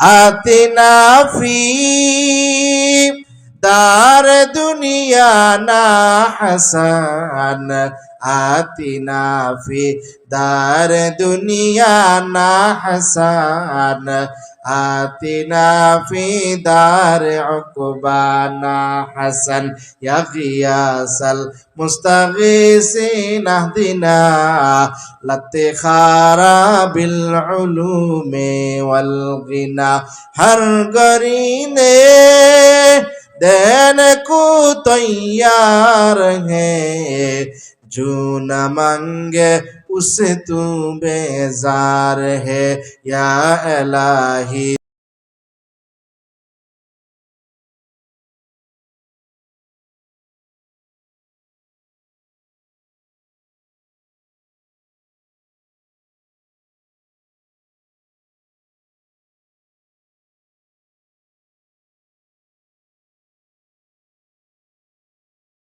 آتنا في دار دنيا نا حسن. آتنا في دار دنيا نا حسن. آتنا في دار عقبانا حسن. يا غياس المستغيثين اهدنا لاتخارا بالعلوم والغنى. هر देने को तैयार है जो न मंगे उसे तू बेजार है या इलाही।